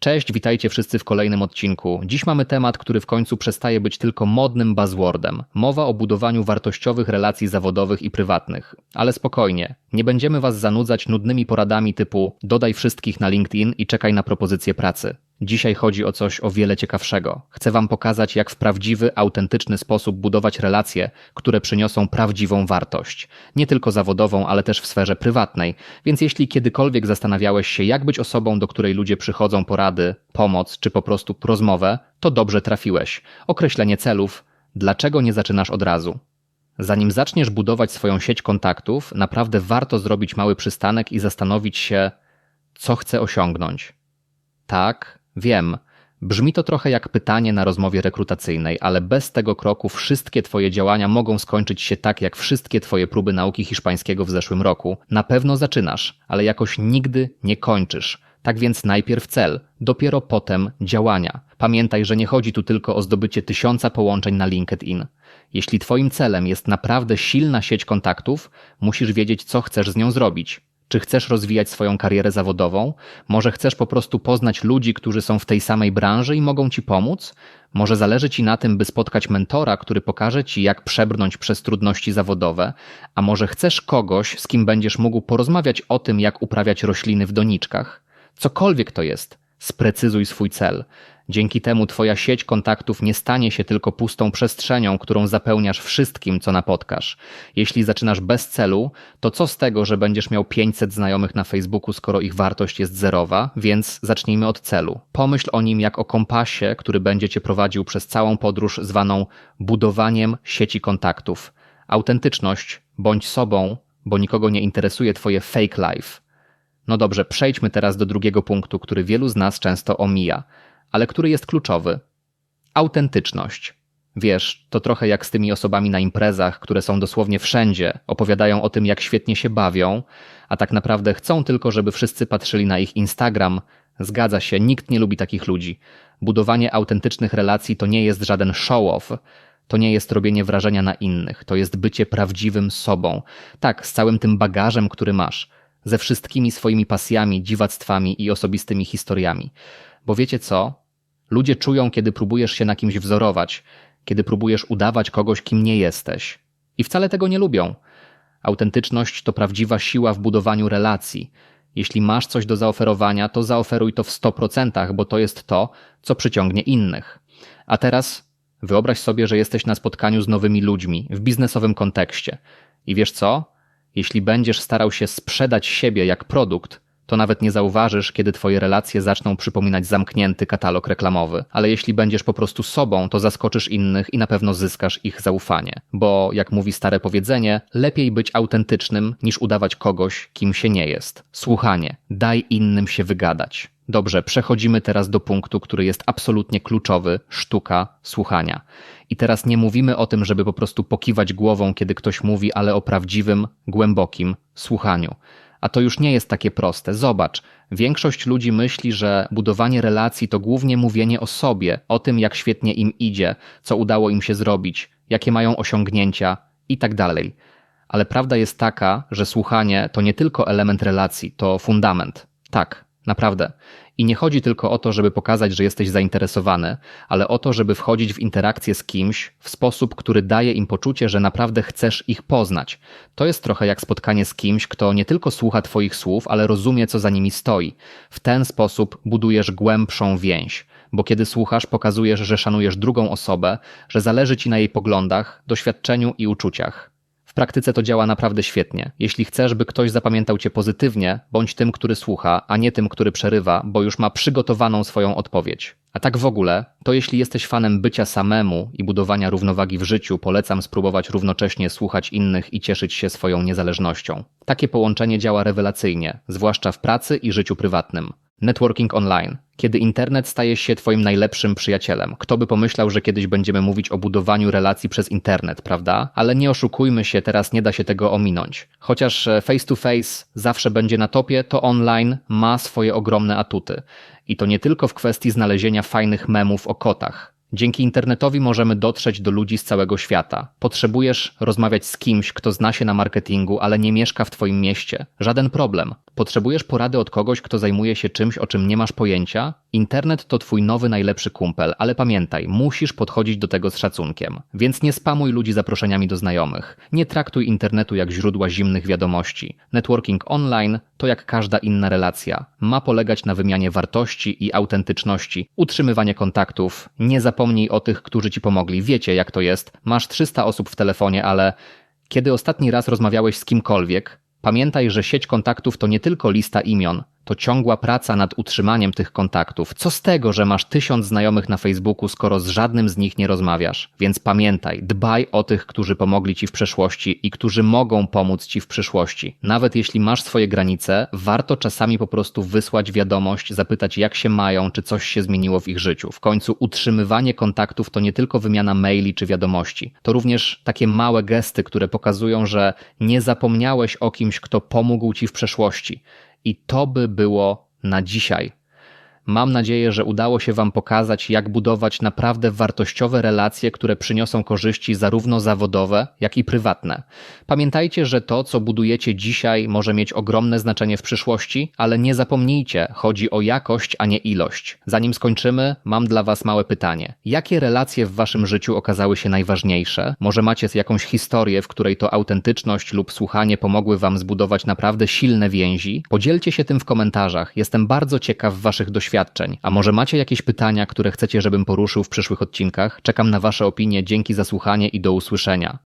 Cześć, witajcie wszyscy w kolejnym odcinku. Dziś mamy temat, który w końcu przestaje być tylko modnym buzzwordem. Mowa o budowaniu wartościowych relacji zawodowych i prywatnych. Ale spokojnie, nie będziemy was zanudzać nudnymi poradami typu dodaj wszystkich na LinkedIn i czekaj na propozycję pracy. Dzisiaj chodzi o coś o wiele ciekawszego. Chcę Wam pokazać, jak w prawdziwy, autentyczny sposób budować relacje, które przyniosą prawdziwą wartość. Nie tylko zawodową, ale też w sferze prywatnej. Więc jeśli kiedykolwiek zastanawiałeś się, jak być osobą, do której ludzie przychodzą porady, pomoc czy po prostu rozmowę, to dobrze trafiłeś. Określenie celów. Dlaczego nie zaczynasz od razu? Zanim zaczniesz budować swoją sieć kontaktów, naprawdę warto zrobić mały przystanek i zastanowić się, co chcę osiągnąć. Tak, Wiem, brzmi to trochę jak pytanie na rozmowie rekrutacyjnej, ale bez tego kroku wszystkie Twoje działania mogą skończyć się tak, jak wszystkie Twoje próby nauki hiszpańskiego w zeszłym roku. Na pewno zaczynasz, ale jakoś nigdy nie kończysz. Tak więc najpierw cel, dopiero potem działania. Pamiętaj, że nie chodzi tu tylko o zdobycie tysiąca połączeń na LinkedIn. Jeśli Twoim celem jest naprawdę silna sieć kontaktów, musisz wiedzieć, co chcesz z nią zrobić. Czy chcesz rozwijać swoją karierę zawodową? Może chcesz po prostu poznać ludzi, którzy są w tej samej branży i mogą ci pomóc? Może zależy ci na tym, by spotkać mentora, który pokaże ci, jak przebrnąć przez trudności zawodowe? A może chcesz kogoś, z kim będziesz mógł porozmawiać o tym, jak uprawiać rośliny w doniczkach? Cokolwiek to jest, sprecyzuj swój cel. Dzięki temu Twoja sieć kontaktów nie stanie się tylko pustą przestrzenią, którą zapełniasz wszystkim, co napotkasz. Jeśli zaczynasz bez celu, to co z tego, że będziesz miał 500 znajomych na Facebooku, skoro ich wartość jest zerowa? Więc zacznijmy od celu. Pomyśl o nim jak o kompasie, który będzie Cię prowadził przez całą podróż zwaną budowaniem sieci kontaktów. Autentyczność, bądź sobą, bo nikogo nie interesuje Twoje fake life. No dobrze, przejdźmy teraz do drugiego punktu, który wielu z nas często omija – ale który jest kluczowy. Autentyczność. Wiesz, to trochę jak z tymi osobami na imprezach, które są dosłownie wszędzie, opowiadają o tym, jak świetnie się bawią, a tak naprawdę chcą tylko, żeby wszyscy patrzyli na ich Instagram. Zgadza się, nikt nie lubi takich ludzi. Budowanie autentycznych relacji to nie jest żaden show-off, to nie jest robienie wrażenia na innych, to jest bycie prawdziwym sobą. Tak, z całym tym bagażem, który masz, ze wszystkimi swoimi pasjami, dziwactwami i osobistymi historiami. Bo wiecie co? Ludzie czują, kiedy próbujesz się na kimś wzorować, kiedy próbujesz udawać kogoś, kim nie jesteś. I wcale tego nie lubią. Autentyczność to prawdziwa siła w budowaniu relacji. Jeśli masz coś do zaoferowania, to zaoferuj to w 100%, bo to jest to, co przyciągnie innych. A teraz wyobraź sobie, że jesteś na spotkaniu z nowymi ludźmi w biznesowym kontekście. I wiesz co? Jeśli będziesz starał się sprzedać siebie jak produkt, to nawet nie zauważysz, kiedy twoje relacje zaczną przypominać zamknięty katalog reklamowy. Ale jeśli będziesz po prostu sobą, to zaskoczysz innych i na pewno zyskasz ich zaufanie. Bo, jak mówi stare powiedzenie, lepiej być autentycznym niż udawać kogoś, kim się nie jest. Słuchanie. Daj innym się wygadać. Dobrze, przechodzimy teraz do punktu, który jest absolutnie kluczowy sztuka słuchania. I teraz nie mówimy o tym, żeby po prostu pokiwać głową, kiedy ktoś mówi, ale o prawdziwym, głębokim słuchaniu. A to już nie jest takie proste. Zobacz, większość ludzi myśli, że budowanie relacji to głównie mówienie o sobie, o tym, jak świetnie im idzie, co udało im się zrobić, jakie mają osiągnięcia i tak. Ale prawda jest taka, że słuchanie to nie tylko element relacji, to fundament. Tak, naprawdę. I nie chodzi tylko o to, żeby pokazać, że jesteś zainteresowany, ale o to, żeby wchodzić w interakcję z kimś w sposób, który daje im poczucie, że naprawdę chcesz ich poznać. To jest trochę jak spotkanie z kimś, kto nie tylko słucha Twoich słów, ale rozumie, co za nimi stoi. W ten sposób budujesz głębszą więź bo kiedy słuchasz, pokazujesz, że szanujesz drugą osobę, że zależy ci na jej poglądach, doświadczeniu i uczuciach praktyce to działa naprawdę świetnie. Jeśli chcesz, by ktoś zapamiętał cię pozytywnie, bądź tym, który słucha, a nie tym, który przerywa, bo już ma przygotowaną swoją odpowiedź. A tak w ogóle, to jeśli jesteś fanem bycia samemu i budowania równowagi w życiu, polecam spróbować równocześnie słuchać innych i cieszyć się swoją niezależnością. Takie połączenie działa rewelacyjnie, zwłaszcza w pracy i życiu prywatnym. Networking online. Kiedy internet staje się Twoim najlepszym przyjacielem. Kto by pomyślał, że kiedyś będziemy mówić o budowaniu relacji przez internet, prawda? Ale nie oszukujmy się, teraz nie da się tego ominąć. Chociaż face to face zawsze będzie na topie, to online ma swoje ogromne atuty. I to nie tylko w kwestii znalezienia fajnych memów o kotach. Dzięki internetowi możemy dotrzeć do ludzi z całego świata. Potrzebujesz rozmawiać z kimś, kto zna się na marketingu, ale nie mieszka w Twoim mieście. Żaden problem. Potrzebujesz porady od kogoś, kto zajmuje się czymś, o czym nie masz pojęcia? Internet to twój nowy najlepszy kumpel, ale pamiętaj, musisz podchodzić do tego z szacunkiem. Więc nie spamuj ludzi zaproszeniami do znajomych. Nie traktuj internetu jak źródła zimnych wiadomości. Networking online to jak każda inna relacja. Ma polegać na wymianie wartości i autentyczności, utrzymywanie kontaktów. Nie zapomnij o tych, którzy ci pomogli. Wiecie, jak to jest. Masz 300 osób w telefonie, ale kiedy ostatni raz rozmawiałeś z kimkolwiek, pamiętaj, że sieć kontaktów to nie tylko lista imion, to ciągła praca nad utrzymaniem tych kontaktów. Co z tego, że masz tysiąc znajomych na Facebooku, skoro z żadnym z nich nie rozmawiasz? Więc pamiętaj, dbaj o tych, którzy pomogli ci w przeszłości i którzy mogą pomóc ci w przyszłości. Nawet jeśli masz swoje granice, warto czasami po prostu wysłać wiadomość, zapytać jak się mają, czy coś się zmieniło w ich życiu. W końcu utrzymywanie kontaktów to nie tylko wymiana maili czy wiadomości, to również takie małe gesty, które pokazują, że nie zapomniałeś o kimś, kto pomógł ci w przeszłości. I to by było na dzisiaj. Mam nadzieję, że udało się Wam pokazać, jak budować naprawdę wartościowe relacje, które przyniosą korzyści zarówno zawodowe, jak i prywatne. Pamiętajcie, że to, co budujecie dzisiaj, może mieć ogromne znaczenie w przyszłości, ale nie zapomnijcie, chodzi o jakość, a nie ilość. Zanim skończymy, mam dla Was małe pytanie. Jakie relacje w Waszym życiu okazały się najważniejsze? Może macie jakąś historię, w której to autentyczność lub słuchanie pomogły Wam zbudować naprawdę silne więzi? Podzielcie się tym w komentarzach. Jestem bardzo ciekaw Waszych doświadczeń doświadczeń. A może macie jakieś pytania, które chcecie, żebym poruszył w przyszłych odcinkach? Czekam na Wasze opinie, dzięki za słuchanie i do usłyszenia.